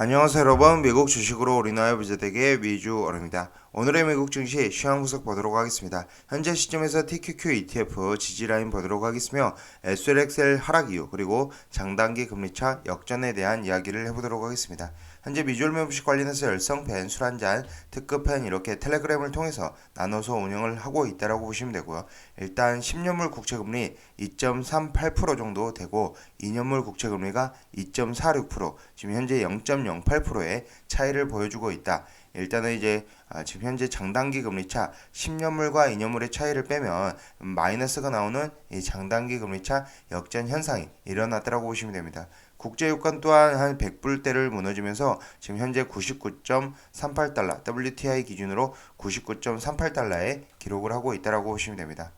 안녕하세요 여러분 미국 주식으로 우리나라 부자되게 위주 어릅니다. 오늘의 미국 증시 시황 분석 보도록 하겠습니다. 현재 시점에서 TQQ ETF 지지라인 보도록 하겠으며 SLXL 하락 이유 그리고 장단기 금리차 역전에 대한 이야기를 해보도록 하겠습니다. 현재 미주얼 매부식 관련해서 열성팬, 술 한잔, 특급팬 이렇게 텔레그램을 통해서 나눠서 운영을 하고 있다라고 보시면 되고요. 일단 10년물 국채금리 2.38% 정도 되고 2년물 국채금리가 2.46% 지금 현재 0.08%의 차이를 보여주고 있다. 일단은 이제 아, 지금 현재 장단기 금리차 10년물과 2년물의 차이를 빼면 음, 마이너스가 나오는 이 장단기 금리차 역전 현상이 일어났다라고 보시면 됩니다. 국제유가 또한 한 100불대를 무너지면서 지금 현재 99.38달러 WTI 기준으로 99.38달러에 기록을 하고 있다라고 보시면 됩니다.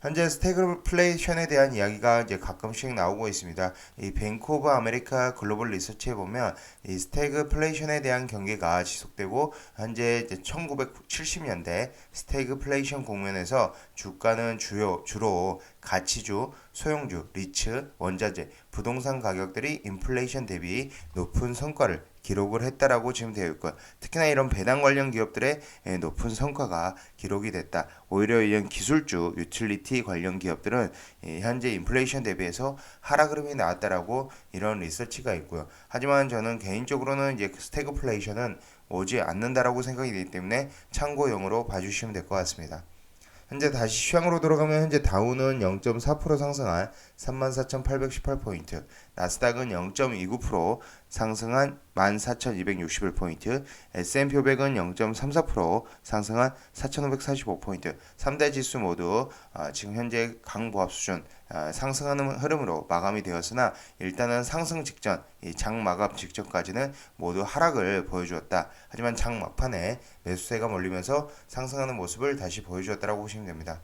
현재 스태그플레이션에 대한 이야기가 이제 가끔씩 나오고 있습니다. 이 뱅크 오브 아메리카 글로벌 리서치에 보면 이 스태그플레이션에 대한 경계가 지속되고 현재 1970년대 스태그플레이션 국면에서 주가는 주요 주로 가치주, 소형주, 리츠, 원자재, 부동산 가격들이 인플레이션 대비 높은 성과를 기록을 했다라고 지금 되어 있고 특히나 이런 배당 관련 기업들의 예, 높은 성과가 기록이 됐다. 오히려 이런 기술주, 유틸리티 관련 기업들은 예, 현재 인플레이션 대비해서 하락 흐름이 나왔다라고 이런 리서치가 있고요. 하지만 저는 개인적으로는 이제 스태그플레이션은 오지 않는다라고 생각이 되기 때문에 참고용으로 봐주시면 될 것 같습니다. 현재 다시 시황으로 돌아가면 현재 다우는 0.4% 상승한 34,818포인트, 나스닥은 0.29% 상승한 14,261포인트, S&P 500은 0.34% 상승한 4,545포인트, 3대 지수 모두 어, 지금 현재 강보합 수준 어, 상승하는 흐름으로 마감이 되었으나 일단은 상승 직전, 이장 마감 직전까지는 모두 하락을 보여주었다. 하지만 장 막판에 매수세가 몰리면서 상승하는 모습을 다시 보여주었다고 보시면 됩니다.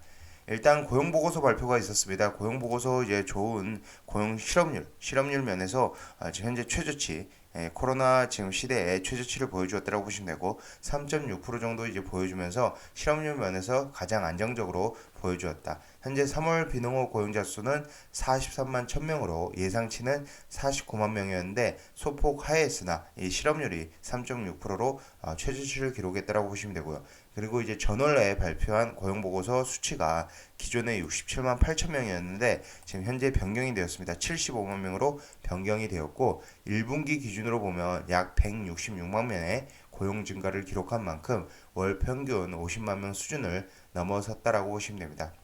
일단 고용 보고서 발표가 있었습니다. 고용 보고서 이제 좋은 고용 실업률, 실업률 면에서 아, 지금 현재 최저치 예, 코로나 지금 시대에 최저치를 보여주었다고 보시면 되고 3.6% 정도 이제 보여주면서 실업률 면에서 가장 안정적으로 보여주었다. 현재 3월 비농업 고용자 수는 43만 1000명으로 예상치는 49만 명이었는데 소폭 하회했으나 이 실업률이 3.6%로 어, 최저치를 기록했다고 보시면 되고요. 그리고 이제 전월에 발표한 고용 보고서 수치가 기존에 67만 8천 명이었는데 지금 현재 변경이 되었습니다. 75만 명으로 변경이 되었고 1분기 기준으로 보면 약 166만 명의 고용 증가를 기록한 만큼 월 평균 50만 명 수준을 넘어섰다라고 보시면 됩니다.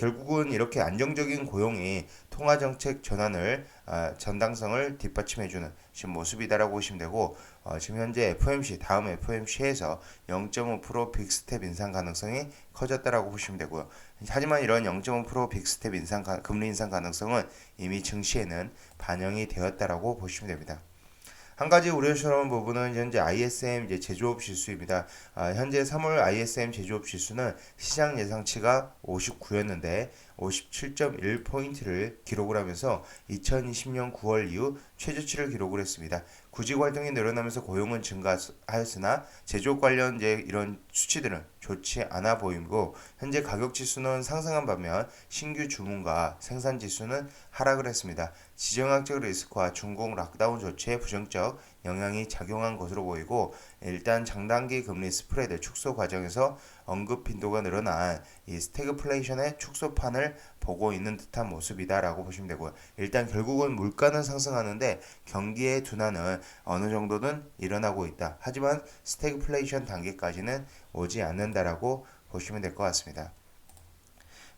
결국은 이렇게 안정적인 고용이 통화 정책 전환을 어, 전당성을 뒷받침해주는 지금 모습이다라고 보시면 되고 어, 지금 현재 FOMC 다음 FOMC에서 0.5% 빅스텝 인상 가능성이 커졌다라고 보시면 되고요. 하지만 이런 0.5% 빅스텝 인상 가, 금리 인상 가능성은 이미 증시에는 반영이 되었다라고 보시면 됩니다. 한 가지 우려스러운 부분은 현재 ISM 이제 제조업 지수입니다. 아, 현재 3월 ISM 제조업 지수는 시장 예상치가 59였는데 57.1포인트를 기록을 하면서 2020년 9월 이후 최저치를 기록을 했습니다. 구직 활동이 늘어나면서 고용은 증가하였으나 제조업 관련 이제 이런 수치들은 좋지 않아 보이고 현재 가격 지수는 상승한 반면 신규 주문과 생산 지수는 하락을 했습니다. 지정학적 리스크와 중국 락다운 조치에 부정적 영향이 작용한 것으로 보이고 일단 장단기 금리 스프레드 축소 과정에서 언급 빈도가 늘어난 이 스태그플레이션의 축소판을 보고 있는 듯한 모습이다라고 보시면 되고요. 일단 결국은 물가는 상승하는데 경기의 둔화는 어느 정도는 일어나고 있다. 하지만 스태그플레이션 단계까지는 오지 않는다라고 보시면 될 것 같습니다.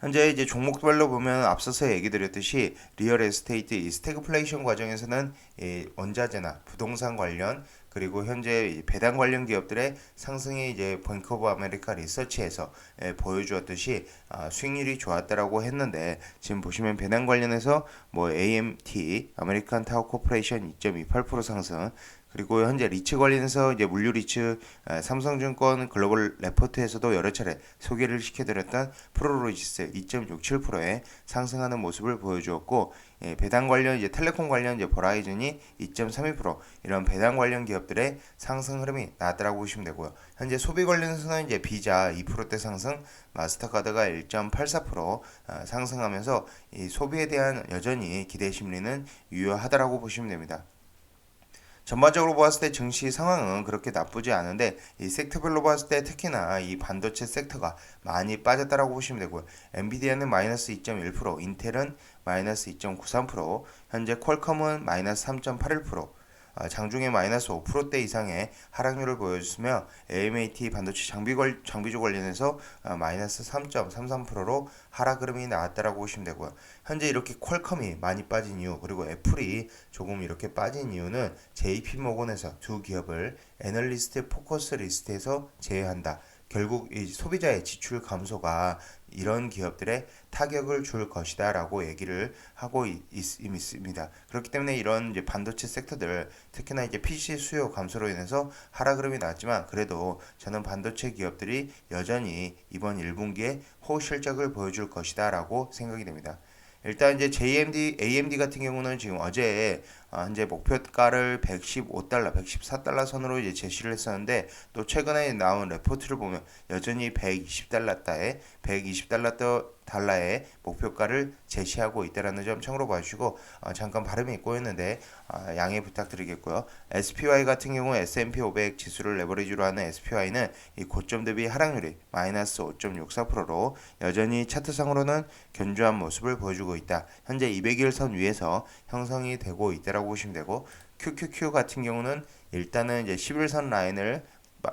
현재 이제 종목별로 보면 앞서서 얘기 드렸듯이 리얼 에스테이트 이 스태그플레이션 과정에서는 이 원자재나 부동산 관련 그리고 현재 배당 관련 기업들의 상승이 이제 오브 아메리카 리서치에서 예, 보여주었듯이 아, 수익률이 좋았다라고 했는데 지금 보시면 배당 관련해서 뭐 AMT 아메리칸 타워 코퍼레이션 2.28% 상승 그리고 현재 리츠 관련해서 이제 물류 리츠 아, 삼성증권 글로벌 레포트에서도 여러 차례 소개를 시켜드렸던 프로로지스 2.67%의 상승하는 모습을 보여주었고 예, 배당 관련 이제 텔레콤 관련 이제 버라이즌이 2.32% 이런 배당 관련 기업들의 상승 흐름이 나왔다라고 보시면 되고요. 현재 소비 관련해서는 이제 비자 2%대 상승, 마스터카드가 1.84% 아, 상승하면서 이 소비에 대한 여전히 기대 심리는 유효하다라고 보시면 됩니다. 전반적으로 보았을 때 증시 상황은 그렇게 나쁘지 않은데 이 섹터별로 봤을 때 특히나 이 반도체 섹터가 많이 빠졌다라고 보시면 되고요. 엔비디아는 마이너스 2.1%, 인텔은 마이너스 2.93%, 현재 퀄컴은 마이너스 3.81%, 어, 장중에 마이너스 5%대 이상의 하락률을 보여줬으며 AMAT 반도체 장비 걸, 장비주 관련해서 어, 마이너스 3.33%로 하락 흐름이 나왔다라고 보시면 되고요. 현재 이렇게 퀄컴이 많이 빠진 이유 그리고 애플이 조금 이렇게 빠진 이유는 JP 모건에서 두 기업을 애널리스트 포커스 리스트에서 제외한다. 결국 이 소비자의 지출 감소가 이런 기업들의 타격을 줄 것이다라고 얘기를 하고 있, 있습니다. 그렇기 때문에 이런 이제 반도체 섹터들 특히나 이제 PC 수요 감소로 인해서 하락 흐름이 나왔지만 그래도 저는 반도체 기업들이 여전히 이번 1분기에 호실적을 보여줄 것이다라고 생각이 됩니다. 일단 이제 JMD, AMD 같은 경우는 지금 어제 어, 현재 목표가를 115달러, 114달러 선으로 이제 제시를 했었는데 또 최근에 나온 레포트를 보면 여전히 120달러대에 120달러 달러의 목표가를 제시하고 있다라는 점 참고로 봐주시고 어, 잠깐 발음이 꼬였는데 어, 양해 부탁드리겠고요. SPY 같은 경우 S&P 500 지수를 레버리지로 하는 SPY는 이 고점 대비 하락률이 마이너스 5.64%로 여전히 차트상으로는 견조한 모습을 보여주고 있다. 현재 200일 선 위에서 형성이 되고 있다라고 보시면 되고 QQQ 같은 경우는 일단은 이제 11선 라인을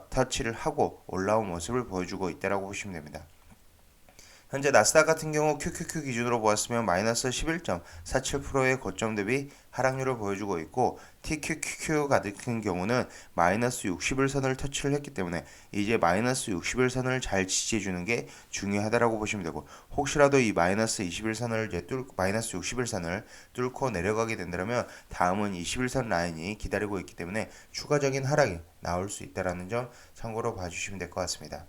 터치를 하고 올라온 모습을 보여주고 있다라고 보시면 됩니다. 현재 나스닥 같은 경우 QQQ 기준으로 보았으면 마이너스 11.47%의 고점 대비 하락률을 보여주고 있고 TQQQ 같은 경우는 마이너스 61선을 터치를 했기 때문에 이제 마이너스 61선을 잘 지지해주는 게 중요하다라고 보시면 되고 혹시라도 이 마이너스 21선을 이제 뚫 마이너스 61선을 뚫고 내려가게 된다면 다음은 21선 라인이 기다리고 있기 때문에 추가적인 하락이 나올 수 있다라는 점 참고로 봐주시면 될 것 같습니다.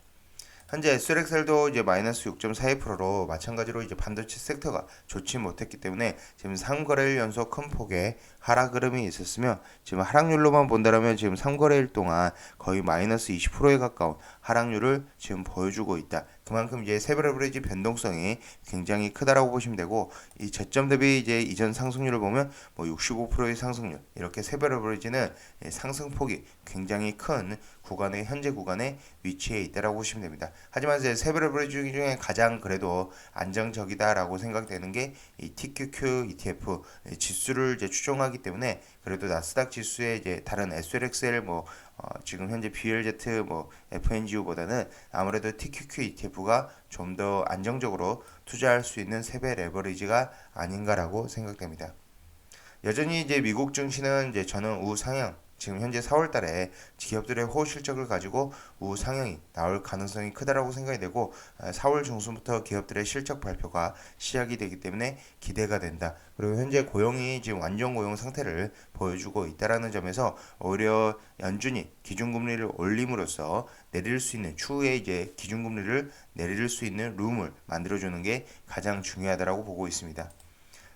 현재 SLXL도 이제 마이너스 6.42%로 마찬가지로 이제 반도체 섹터가 좋지 못했기 때문에 지금 3거래일 연속 큰 폭의 하락 흐름이 있었으며 지금 하락률로만 본다면 지금 3거래일 동안 거의 마이너스 20%에 가까운 하락률을 지금 보여주고 있다. 그만큼 이제 세브레브리지 변동성이 굉장히 크다라고 보시면 되고 이 저점 대비 이제 이전 상승률을 보면 뭐 65%의 상승률 이렇게 세브레브리지는 상승폭이 굉장히 큰 구간에 현재 구간에 위치해 있다라고 보시면 됩니다. 하지만 이제 세브레브리지 중에 가장 그래도 안정적이다라고 생각되는 게 이 TQQ ETF 지수를 이제 추종하기 때문에 그래도 나스닥 지수의 이제 다른 SLXL 뭐 어, 지금 현재 BLZ 뭐 FNGU보다는 아무래도 TQQ ETF가 좀 더 안정적으로 투자할 수 있는 세배 레버리지가 아닌가라고 생각됩니다. 여전히 이제 미국 증시는 이제 저는 우상향 지금 현재 4월 달에 기업들의 호우 실적을 가지고 우상향이 나올 가능성이 크다라고 생각이 되고 4월 중순부터 기업들의 실적 발표가 시작이 되기 때문에 기대가 된다. 그리고 현재 고용이 지금 완전 고용 상태를 보여주고 있다라는 점에서 오히려 연준이 기준금리를 올림으로써 내릴 수 있는 추후에 이제 기준금리를 내릴 수 있는 룸을 만들어주는 게 가장 중요하다라고 보고 있습니다.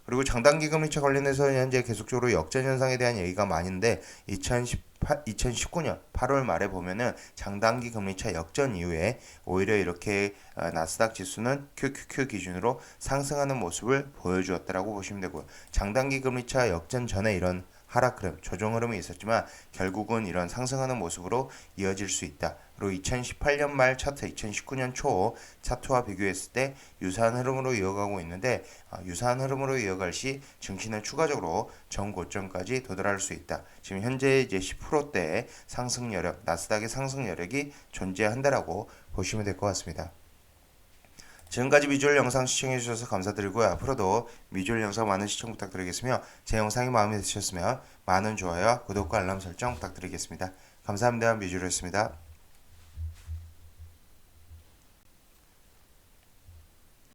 그리고 장단기 금 리차 관련해서 현재 계속적으로 역전 현상에 대한 얘기가 많은데 2018, 2019년 8월 말에 보면은 장단기 금리차 역전 이후에 오히려 이렇게 어, 나스닥 지수는 QQQ 기준으로 상승하는 모습을 보여주었다라고 보시면 되고요. 장단기 금리차 역전 전에 이런 하락 흐름, 조정 흐름이 있었지만 결국은 이런 상승하는 모습으로 이어질 수 있다. 그리고 2018년 말 차트, 2019년 초 차트와 비교했을 때 유사한 흐름으로 이어가고 있는데 어, 유사한 흐름으로 이어갈 시 증시는 추가적으로 전 고점까지 도달할 수 있다. 지금 현재 이제 10%대 상승 여력, 나스닥의 상승 여력이 존재한다라고 보시면 될 것 같습니다. 지금까지 미주얼 영상 시청해주셔서 감사드리고요. 앞으로도 미주얼 영상 많은 시청 부탁드리겠으며 제 영상이 마음에 드셨으면 많은 좋아요와 구독과 알람 설정 부탁드리겠습니다. 감사합니다. 미주얼이었습니다.